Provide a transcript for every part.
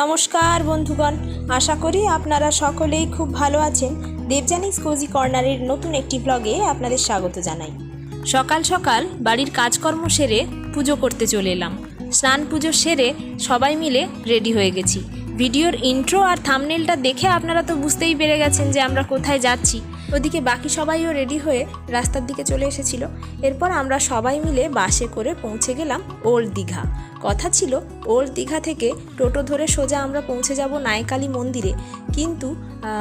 নমস্কার বন্ধুগণ, আশা করি আপনারা সকলেই খুব ভালো আছেন। দেবজানিস কোজি কর্নারের নতুন একটি ব্লগে আপনাদের স্বাগত জানাই। সকাল সকাল বাড়ির কাজকর্ম সেরে পুজো করতে চলে এলাম। স্নান পুজো সেরে সবাই মিলে রেডি হয়ে গেছি। ভিডিওর ইন্ট্রো আর থামনেলটা দেখে আপনারা তো বুঝতেই পেরে গেছেন যে আমরা কোথায় যাচ্ছি। ওদিকে বাকি সবাইও রেডি হয়ে রাস্তার দিকে চলে এসেছিল। এরপর আমরা সবাই মিলে বাসে করে পৌঁছে গেলাম ওল্ড দীঘা। কথা ছিল ওল্ড দীঘা থেকে টোটো ধরে সোজা আমরা পৌঁছে যাব নাইকালি মন্দিরে। কিন্তু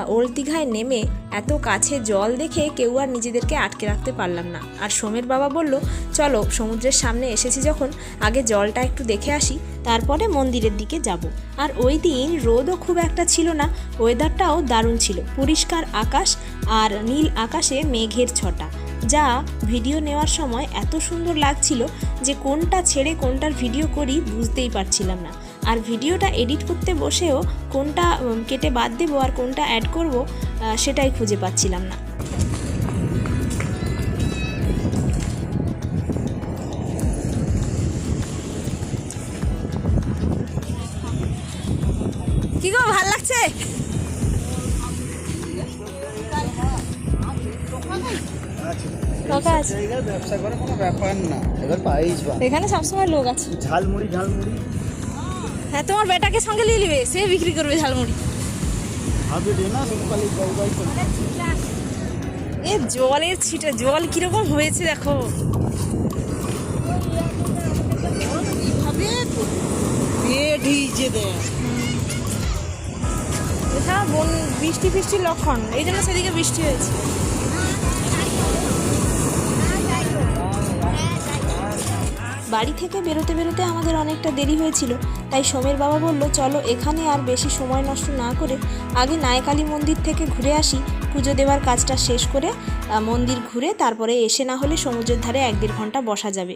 ওল্ড দীঘায় নেমে এত কাছে জল দেখে কেউ আর নিজেদেরকে আটকে রাখতে পারলাম না। আর সোমের বাবা বলল, চলো, সমুদ্রের সামনে এসেছি যখন, আগে জলটা একটু দেখে আসি, তারপরে মন্দিরের দিকে যাব। আর ওই দিন রোদও খুব একটা ছিল না ওয়েদারটাও দারুণ ছিল। পরিষ্কার আকাশ আর নীল আকাশে মেঘের ছটা। যা ভিডিও নেওয়ার সময় এত সুন্দর লাগছিল যে কোনটা ছেড়ে কোনটার ভিডিও করি বুঝতেই পারছিলাম না। আর ভিডিওটা এডিট করতে বসেও কোনটা কেটে বাদ দেবো আর কোনটা অ্যাড করব সেটাই খুঁজে পাচ্ছিলাম না। কি গো, ভালো লাগছে? ফাঁকা আছে। ব্যবসা করে কোনো ব্যাপার না। এবার পাইস এখানে সবসময় লোক আছে। ঝালমুড়ি ঝালমুড়ি। হ্যাঁ তোমার বেটাকে সঙ্গে নিয়ে নিবে সে বিক্রি করবে ঝালমুড়ি। এ জলের ছিটা জল কীরকম হয়েছে দেখো। বন বৃষ্টি ফিষ্টির লক্ষণ এই জন্য সেদিকে বৃষ্টি হয়েছে। বাড়ি থেকে বেরোতে বেরোতে আমাদের অনেকটা দেরি হয়েছিল, তাই সোমের বাবা বলল, চলো এখানে আর বেশি সময় নষ্ট না করে আগে নায়কালী মন্দির থেকে ঘুরে আসি, পুজো দেওয়ার কাজটা শেষ করে মন্দির ঘুরে তারপরে এসে না হলে সমুদ্রের ধারে এক দেড় ঘণ্টা বসা যাবে।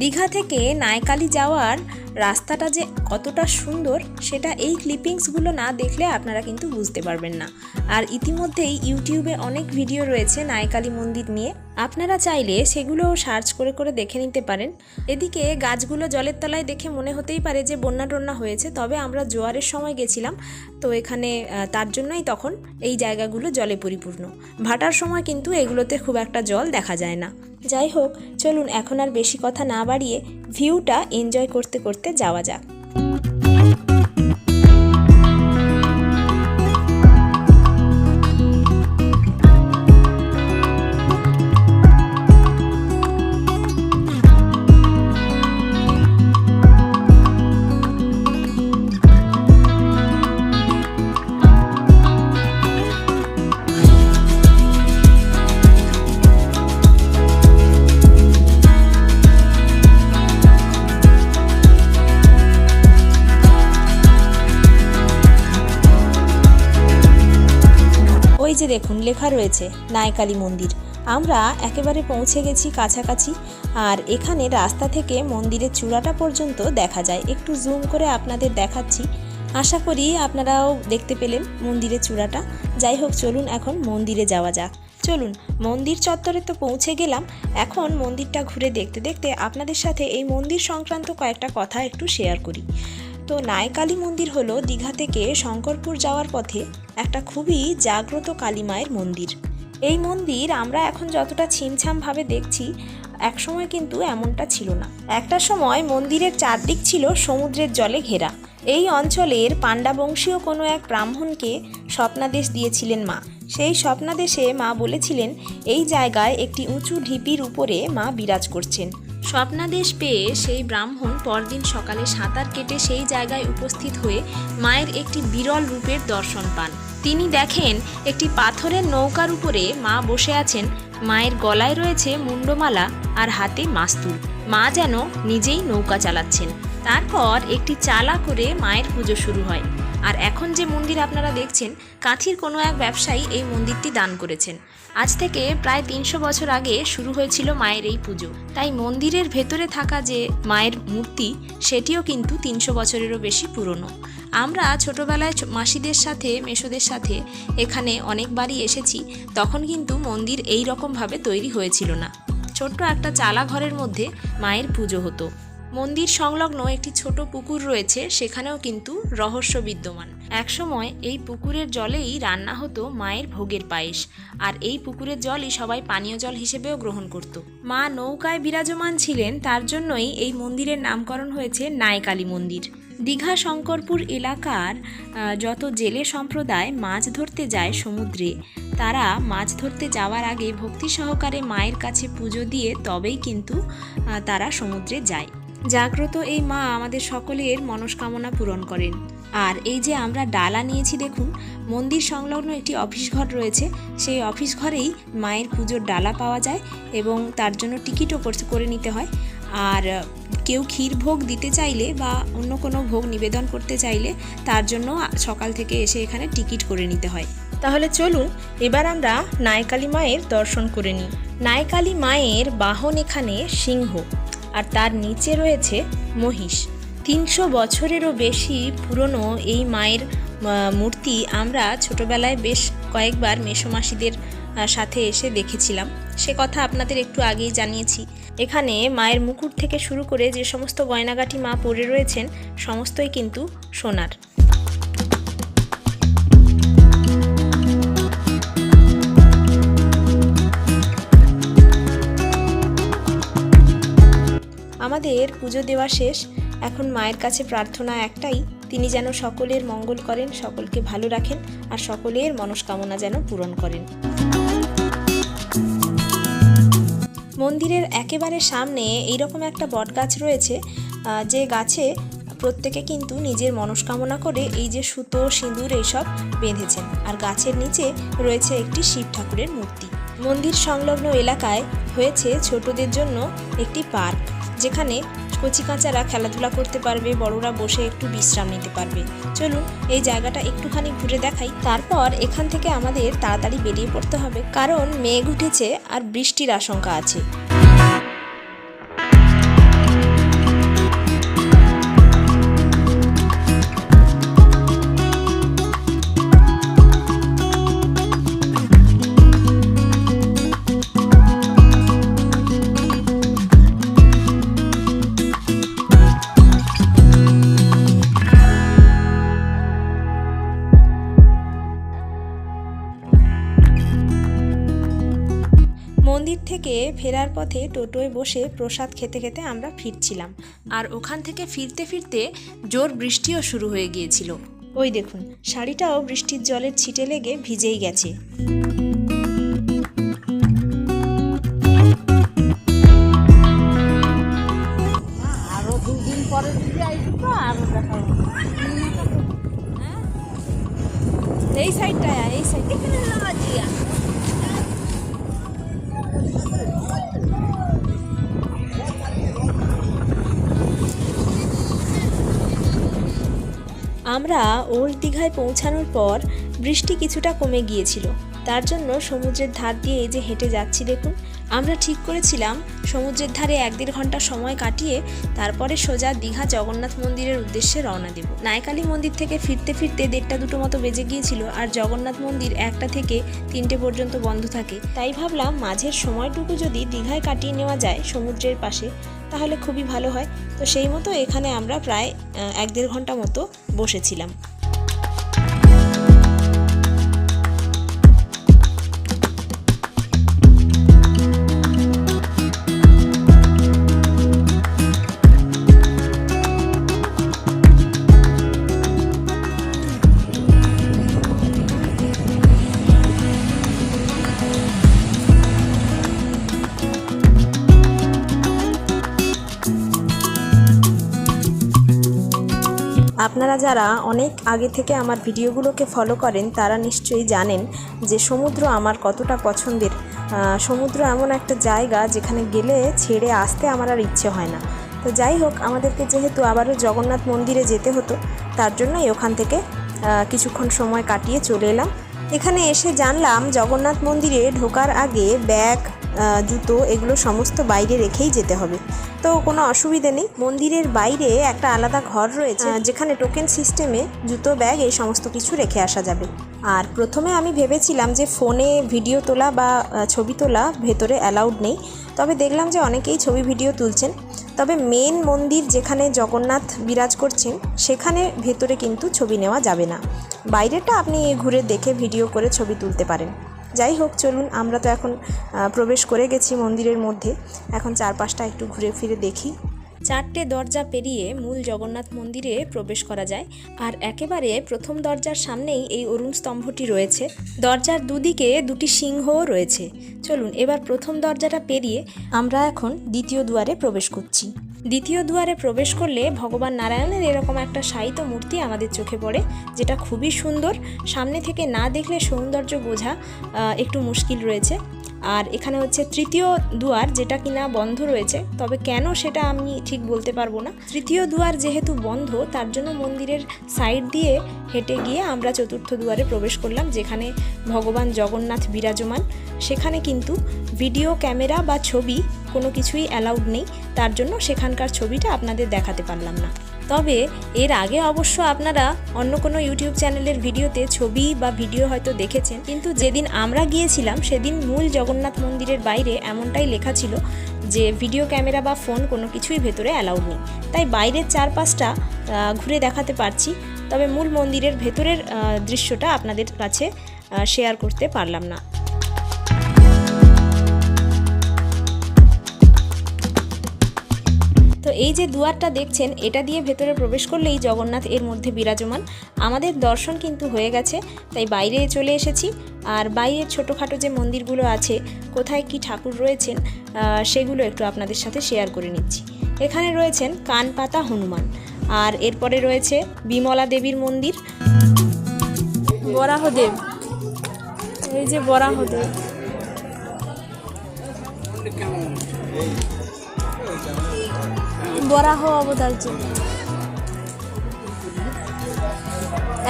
দীঘা থেকে নায়কালি যাওয়ার রাস্তাটা যে কতটা সুন্দর, সেটা এই ক্লিপিংসগুলো না দেখলে আপনারা কিন্তু বুঝতে পারবেন না। আর ইতিমধ্যেই ইউটিউবে অনেক ভিডিও রয়েছে নায়কালী মন্দির নিয়ে। আপনারা চাইলে সেগুলো সার্চ করে করে দেখে নিতে পারেন। এদিকে গাছগুলো জলের তলায় দেখে মনে হতেই পারে যে বন্যা টন্যা হয়েছে, তবে আমরা জোয়ারের সময় গেছিলাম। তো এখানে তার জন্যই তখন এই জায়গাগুলো জলে পরিপূর্ণ। ভাটার সময় কিন্তু এগুলোতে খুব একটা জল দেখা যায় না। যাই হোক, চলুন এখন আর বেশি কথা না বাড়িয়ে ভিউটা এনজয় করতে করতে যাওয়া যাক। লেখা রয়েছে, নায়কালী মন্দির। আমরা একেবারে পৌঁছে গেছি কাছাকাছি, আর এখানে রাস্তা থেকে মন্দিরের চূড়াটা পর্যন্ত দেখা যায়। একটু জুম করে আপনাদের দেখাচ্ছি। আশা করি আপনারাও দেখতে পেলেন মন্দিরের চূড়াটা। যাই হোক, চলুন এখন মন্দিরে যাওয়া যাক। চলুন, মন্দির চত্বরে তো পৌঁছে গেলাম। এখন মন্দিরটা ঘুরে দেখতে দেখতে আপনাদের সাথে এই মন্দির সংক্রান্ত কয়েকটা কথা একটু শেয়ার করি। তো নায়কালী মন্দির হলো দীঘা থেকে শঙ্করপুর যাওয়ার পথে একটা খুবই জাগ্রত কালী মায়ের মন্দির। এই মন্দির আমরা এখন যতটা ছিমছামভাবে দেখছি, একসময় কিন্তু এমনটা ছিল না। একটা সময় মন্দিরের চারদিক ছিল সমুদ্রের জলে ঘেরা। এই অঞ্চলের পাণ্ডাবংশীয় কোনো এক ব্রাহ্মণকে স্বপ্নাদেশ দিয়েছিলেন মা। সেই স্বপ্নাদেশে মা বলেছিলেন, এই জায়গায় একটি উঁচু ঢিপির উপরে মা বিরাজ করছেন। স্বপ্নাদেশ পেয়ে সেই ব্রাহ্মণ পরদিন সকালে সাঁতার কেটে সেই জায়গায় উপস্থিত হয়ে মায়ের একটি বিরল রূপের দর্শন পান। তিনি দেখেন একটি পাথরের নৌকার উপরে মা বসে আছেন। মায়ের গলায় রয়েছে মুন্ডমালা আর হাতে মাস্তুল। মা যেন নিজেই নৌকা চালাচ্ছেন। তারপর একটি চালা করে মায়ের পুজো শুরু হয়। আর এখন যে মন্দির আপনারা দেখছেন, কাঁথির কোনো এক ব্যবসায়ী এই মন্দিরটি দান করেছেন। আজ থেকে প্রায় তিনশো বছর আগে শুরু হয়েছিল মায়ের এই পুজো। তাই মন্দিরের ভেতরে থাকা যে মায়ের মূর্তি, সেটিও কিন্তু তিনশো বছরেরও বেশি পুরনো। আমরা ছোটবেলায় মাসিদের সাথে, মেসোদের সাথে এখানে অনেকবারই এসেছি, তখন কিন্তু মন্দির এই রকমভাবে তৈরি হয়েছিল না। ছোট্ট একটা চালা ঘরের মধ্যে মায়ের পুজো হতো। মন্দির সংলগ্ন একটি ছোট পুকুর রয়েছে, সেখানেও কিন্তু রহস্য বিদ্যমান। একসময় এই পুকুরের জলেই রান্না হতো মায়ের ভোগের পায়েস, আর এই পুকুরের জলই সবাই পানীয় জল হিসেবেও গ্রহণ করত। মা নৌকায় বিরাজমান ছিলেন, তার জন্যই এই মন্দিরের নামকরণ হয়েছে নায়কালী মন্দির। দীঘা শঙ্করপুর এলাকার যত জেলে সম্প্রদায় মাছ ধরতে যায় সমুদ্রে, তারা মাছ ধরতে যাওয়ার আগে ভক্তি সহকারে মায়ের কাছে পুজো দিয়ে তবেই কিন্তু তারা সমুদ্রে যায়। জাগ্রত এই মা আমাদের সকলের মনস্কামনা পূরণ করেন। আর এই যে আমরা ডালা নিয়েছি দেখুন, মন্দির সংলগ্ন একটি অফিস ঘর রয়েছে। সেই অফিস ঘরেই মায়ের পুজোর ডালা পাওয়া যায় এবং তার জন্য টিকিটও করে নিতে হয়। আর কেউ ক্ষীর ভোগ দিতে চাইলে বা অন্য কোনো ভোগ নিবেদন করতে চাইলে তার জন্য সকাল থেকে এসে এখানে টিকিট করে নিতে হয়। তাহলে চলুন, এবার আমরা নায়কালী মায়ের দর্শন করে নিই। নায়কালী মায়ের বাহন এখানে সিংহ। আর তার নিচে রয়েছে মহিষ। তিনশো বছরেরও বেশি পুরনো এই মায়ের মূর্তি আমরা ছোটবেলায় বেশ কয়েকবার মেসোমাসিদের আহ, সাথে এসে দেখেছিলাম। সে কথা আপনাদের একটু আগেই জানিয়েছি। এখানে মায়ের মুকুট থেকে শুরু করে যে সমস্ত গয়নাগাটি মা পরে রয়েছেন সমস্তই কিন্তু সোনার। আমাদের পুজো দেওয়া শেষ, এখন মায়ের কাছে প্রার্থনা একটাই, তিনি যেন সকলের মঙ্গল করেন, সকলকে ভালো রাখেন, আর সকলের মনস্কামনা যেন পূরণ করেন। মন্দিরের একেবারে সামনে এইরকম একটা বটগাছ রয়েছে যে গাছে প্রত্যেকে কিন্তু নিজের মনস্কামনা করে এই যে সুতো, সিঁদুর এইসব বেঁধেছেন। আর গাছের নিচে রয়েছে একটি শিব ঠাকুরের মূর্তি। মন্দির সংলগ্ন এলাকায় হয়েছে ছোটদের জন্য একটি পার্ক। যেখানে কচিকাঁচারা খেলাধুলা করতে পারবে, বড়রা বসে একটু বিশ্রাম নিতে পারবে। চলুন, এই জায়গাটা একটুখানি ঘুরে দেখাই। তারপর এখান থেকে আমাদের তাড়াতাড়ি বেরিয়ে পড়তে হবে। কারণ মেঘ উঠেছে আর বৃষ্টির আশঙ্কা আছে। ফেরার পথে টোটোয় বসে প্রসাদ খেতে খেতে আমরা ফিরছিলাম। আর ওখান থেকে ফিরতে ফিরতে জোর বৃষ্টিও শুরু হয়ে গিয়েছিল। ওই দেখুন, শাড়িটাও বৃষ্টির জলের ছিটে লেগে ভিজেই গেছে। আমরা ওল্ড দীঘায় পৌঁছানোর পর বৃষ্টি কিছুটা কমে গিয়েছিল। তার জন্য সমুদ্রের ধার দিয়ে এই যে হেঁটে যাচ্ছি দেখুন, আমরা ঠিক করেছিলাম সমুদ্রের ধারে এক দেড় ঘণ্টা সময় কাটিয়ে তারপরে সোজা দীঘা জগন্নাথ মন্দিরের উদ্দেশ্যে রওনা দেব। নায়কালী মন্দির থেকে ফিরতে ফিরতে দেড়টা দুটো মতো বেজে গিয়েছিল আর জগন্নাথ মন্দির একটা থেকে তিনটে পর্যন্ত বন্ধ থাকে। তাই ভাবলাম মাঝের সময়টুকু যদি দীঘায় কাটিয়ে নেওয়া যায় সমুদ্রের পাশে তাহলে খুবই ভালো হয়। তো সেই মতো এখানে আমরা প্রায় এক দেড় ঘণ্টা মতো বসেছিলাম। আপনারা যারা অনেক আগে থেকে আমার ভিডিওগুলোকে ফলো করেন, তারা নিশ্চয়ই জানেন যে সমুদ্র আমার কতটা পছন্দের। সমুদ্র এমন একটা জায়গা যেখানে গেলে ছেড়ে আসতে আমার আর ইচ্ছে হয় না। তো যাই হোক, আমাদেরকে যেহেতু আবারও জগন্নাথ মন্দিরে যেতে হতো, তার জন্যই ওখান থেকে কিছুক্ষণ সময় কাটিয়ে চলে এলাম। এখানে এসে জানলাম জগন্নাথ মন্দিরে ঢোকার আগে ব্যাগ জুতো এগুলো সমস্ত বাইরে রেখেই যেতে হবে। তো কোনো অসুবিধে নেই। মন্দিরের বাইরে একটা আলাদা ঘর রয়েছে যেখানে টোকেন সিস্টেমে জুতো ব্যাগ এই সমস্ত কিছু রেখে আসা যাবে। আর প্রথমে আমি ভেবেছিলাম যে ফোনে ভিডিও তোলা বা ছবি তোলা ভেতরে অ্যালাউড নেই। তবে দেখলাম যে অনেকেই ছবি ভিডিও তুলছেন। তবে মেন মন্দির যেখানে জগন্নাথ বিরাজ করছেন, সেখানে ভেতরে কিন্তু ছবি নেওয়া যাবে না। বাইরেটা আপনি ঘুরে দেখে ভিডিও করে ছবি তুলতে পারেন। যাই হোক, চলুন, আমরা তো এখন প্রবেশ করে গেছি মন্দিরের মধ্যে। এখন চারপাশটা একটু ঘুরে ফিরে দেখি। চারটে দরজা পেরিয়ে মূল জগন্নাথ মন্দিরে প্রবেশ করা যায়। আর একেবারে প্রথম দরজার সামনেই এই অরুণ স্তম্ভটি রয়েছে। দরজার দুদিকে দুটি সিংহও রয়েছে। চলুন, এবার প্রথম দরজাটা পেরিয়ে আমরা এখন দ্বিতীয় দুয়ারে প্রবেশ করছি। দ্বিতীয় দুয়ারে প্রবেশ করলে ভগবান নারায়ণের এরকম একটা শায়িত মূর্তি আমাদের চোখে পড়ে, যেটা খুবই সুন্দর। সামনে থেকে না দেখলে সৌন্দর্য বোঝা একটু মুশকিল রয়েছে। আর এখানে হচ্ছে তৃতীয় দুয়ার যেটা কিনা বন্ধ রয়েছে, তবে কেন সেটা আমি ঠিক বলতে পারব না। তৃতীয় দুয়ার যেহেতু বন্ধ, তার জন্য মন্দিরের সাইড দিয়ে হেঁটে গিয়ে আমরা চতুর্থ দুয়ারে প্রবেশ করলাম, যেখানে ভগবান জগন্নাথ বিরাজমান। সেখানে কিন্তু ভিডিও ক্যামেরা বা ছবি কোনো কিছুই অ্যালাউড নেই, তার জন্য সেখানকার ছবিটা আপনাদের দেখাতে পারলাম না। তবে এর আগে অবশ্য আপনারা অন্য কোনো ইউটিউব চ্যানেলের ভিডিওতে ছবি বা ভিডিও হয়তো দেখেছেন, কিন্তু যেদিন আমরা গিয়েছিলাম সেদিন মূল জগন্নাথ মন্দিরের বাইরে এমনটাই লেখা ছিল যে ভিডিও ক্যামেরা বা ফোন কোনো কিছুই ভেতরে অ্যালাউড নেই। তাই বাইরের চারপাশটা ঘুরে দেখাতে পারছি, তবে মূল মন্দিরের ভেতরের দৃশ্যটা আপনাদের কাছে শেয়ার করতে পারলাম না। এই যে দুয়ারটা দেখছেন, এটা দিয়ে ভেতরে প্রবেশ করলেই জগন্নাথ এর মধ্যে বিরাজমান। আমাদের দর্শন কিন্তু হয়ে গেছে, তাই বাইরে চলে এসেছি। আর বাইরের ছোটোখাটো যে মন্দিরগুলো আছে, কোথায় কি ঠাকুর রয়েছেন সেগুলো একটু আপনাদের সাথে শেয়ার করে নিচ্ছি। এখানে রয়েছেন কানপাতা হনুমান, আর এরপরে রয়েছে বিমলা দেবীর মন্দির। বরাহদেব এই যে বরাহদেব বরাহ অবতার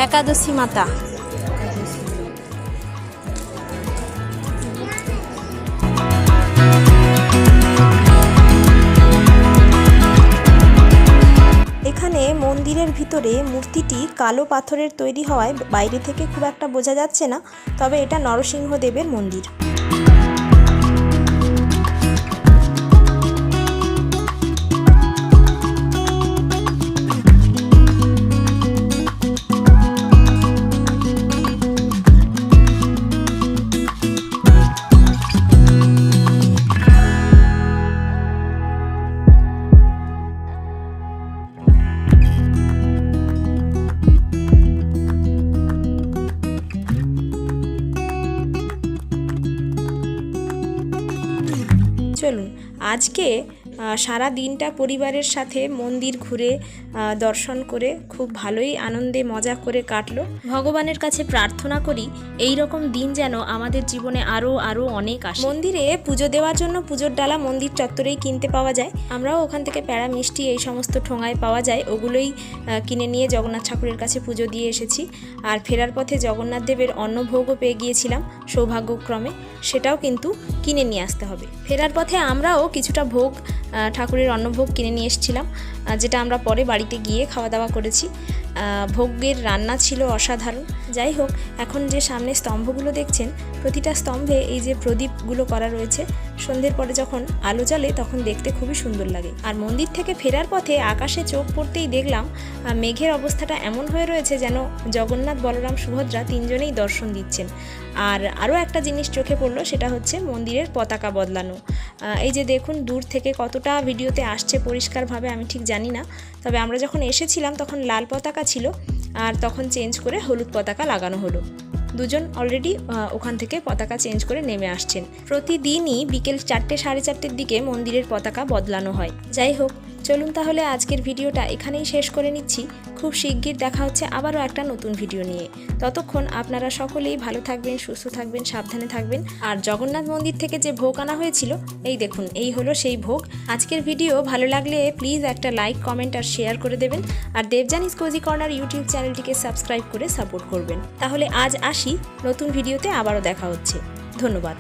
একাদশী মাতা। এখানে মন্দিরের ভিতরে মূর্তিটি কালো পাথরের তৈরি হওয়ায় বাইরে থেকে খুব একটা বোঝা যাচ্ছে না, তবে এটা নরসিংহদেবের মন্দির। চলুন আজকে সারা দিনটা পরিবারের সাথে মন্দির ঘুরে দর্শন করে খুব ভালোই আনন্দে মজা করে কাটলো। ভগবানের কাছে প্রার্থনা করি এই রকম দিন যেন আমাদের জীবনে আরও আরও অনেক আসে। মন্দিরে পুজো দেওয়ার জন্য পুজোর ডালা মন্দির চত্বরেই কিনতে পাওয়া যায়। আমরাও ওখান থেকে প্যাড়া মিষ্টি এই সমস্ত ঠোঙায় পাওয়া যায় ওগুলোই কিনে নিয়ে জগন্নাথ ঠাকুরের কাছে পুজো দিয়ে এসেছি। আর ফেরার পথে জগন্নাথ দেবের অন্নভোগও পেয়ে গিয়েছিলাম সৌভাগ্যক্রমে সেটাও কিন্তু কিনে নিয়ে আসতে হবে। ফেরার পথে আমরাও কিছুটা ভোগ ঠাকুরের অন্নভোগ কিনে নিয়ে এসেছিলাম যেটা আমরা পরে বাড়িতে গিয়ে খাওয়া দাওয়া করেছি। ভোগের রান্না ছিল অসাধারণ। যাই হোক এখন যে সামনে স্তম্ভগুলো দেখছেন, প্রতিটা স্তম্ভে এই যে প্রদীপগুলো করা রয়েছে, সন্ধ্যের পরে যখন আলো জ্বলে তখন দেখতে খুবই সুন্দর লাগে। আর মন্দির থেকে ফেরার পথে আকাশে চোখ পড়তেই দেখলাম মেঘের অবস্থাটা এমন হয়ে রয়েছে যেন জগন্নাথ, বলরাম, সুভদ্রা তিনজনেই দর্শন দিচ্ছেন। আর আরও একটা জিনিস চোখে পড়ল, সেটা হচ্ছে মন্দিরের পতাকা বদলানো। এই যে দেখুন, দূর থেকে কতটা ভিডিওতে আসছে পরিষ্কারভাবে আমি ঠিক জানি না। তবে আমরা যখন এসেছিলাম তখন লাল পতাকা ছিল, আর তখন চেঞ্জ করে হলুদ পতাকা লাগানো হলো। দুজন অলরেডি ওখান থেকে পতাকা চেঞ্জ করে নেমে আসছেন। প্রতিদিনই বিকেল চারটে সাড়ে চারটের দিকে মন্দিরের পতাকা বদলানো হয়। যাই হোক, চলুন তাহলে আজকের ভিডিওটা এখানেই শেষ করে নিচ্ছি। খুব শিগগির দেখা হচ্ছে আবারও একটা নতুন ভিডিও নিয়ে। ততক্ষণ আপনারা সকলেই ভালো থাকবেন, সুস্থ থাকবেন, সাবধানে থাকবেন। আর জগন্নাথ মন্দির থেকে যে ভোগ আনা হয়েছিল, এই দেখুন, এই হলো সেই ভোগ। আজকের ভিডিও ভালো লাগলে প্লিজ একটা লাইক কমেন্ট আর শেয়ার করে দেবেন। আর দেবজানিস কোজি কর্নার ইউটিউব চ্যানেলটিকে সাবস্ক্রাইব করে সাপোর্ট করবেন। তাহলে আজ আসি। নতুন ভিডিওতে আবারও দেখা হচ্ছে। ধন্যবাদ।